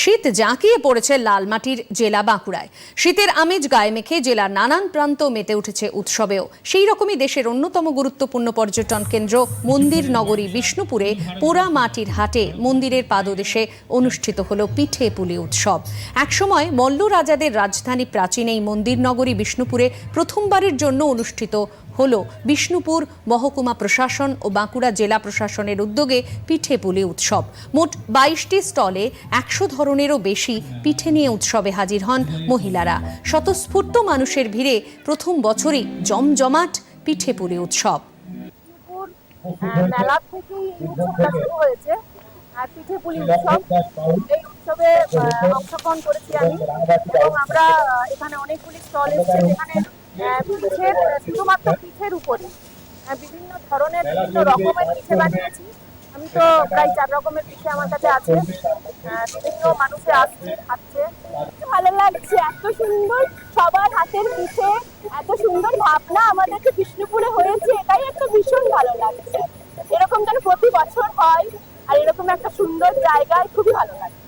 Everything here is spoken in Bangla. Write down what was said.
শীত জাঁকিয়ে পড়েছে লালমাটির জেলা বাঁকুড়ায়। শীতের আমেজ গায়ে মেখে জেলার নানান প্রান্ত মেতে উঠেছে উৎসবেও। সেই রকমই দেশের অন্যতম গুরুত্বপূর্ণ পর্যটন কেন্দ্র মন্দির নগরী বিষ্ণুপুরে পোড়া মাটির হাটে মন্দিরের পাদদেশে অনুষ্ঠিত হলো পিঠে পুলি উৎসব। একসময় মল্ল রাজাদের রাজধানী প্রাচীন এই মন্দির নগরী বিষ্ণুপুরে প্রথমবারের জন্য অনুষ্ঠিত হল বিষ্ণুপুর, মহকুমা প্রশাসন ও বাঁকুড়া জেলা প্রশাসনের উদ্যোগে পিঠে পুলি উৎসব। মোট বাইশটি স্টলে একশো ধরনেরও বেশি পিঠে নিয়ে উৎসবে হাজির হন মহিলারা। স্বতঃস্ফূর্ত মানুষের ভিড়ে প্রথম বছরই জমজমাট পিঠে পুলি উৎসব। মেলা থেকেই উৎসবটা শুরু হয়েছে। পিঠে পুলি উৎসব, এই উৎসবে অংশগ্রহণ করেছি আমি। এবং আমরা এখানে অনেকগুলি স্টল এসেছে যেখানে পিঠের শুধুমাত্র পিঠের উপরে। বিভিন্ন ধরনের বিভিন্ন রকমের পিঠে বানিয়েছি। আমি তো প্রায় চার রকমের পিঠে আমার কাছে আছে। বিভিন্ন মানুষে আসছে, খাচ্ছে। ভালো লাগছে, এত সুন্দর সবার হাতের পিঠে, এত সুন্দর ভাবনা আমাদেরকে বিষ্ণুপুরে হয়েছে, এটাই একটা ভীষণ ভালো লাগছে। এরকম যেন প্রতি বছর হয়, আর এরকম একটা সুন্দর জায়গায় খুবই ভালো লাগে।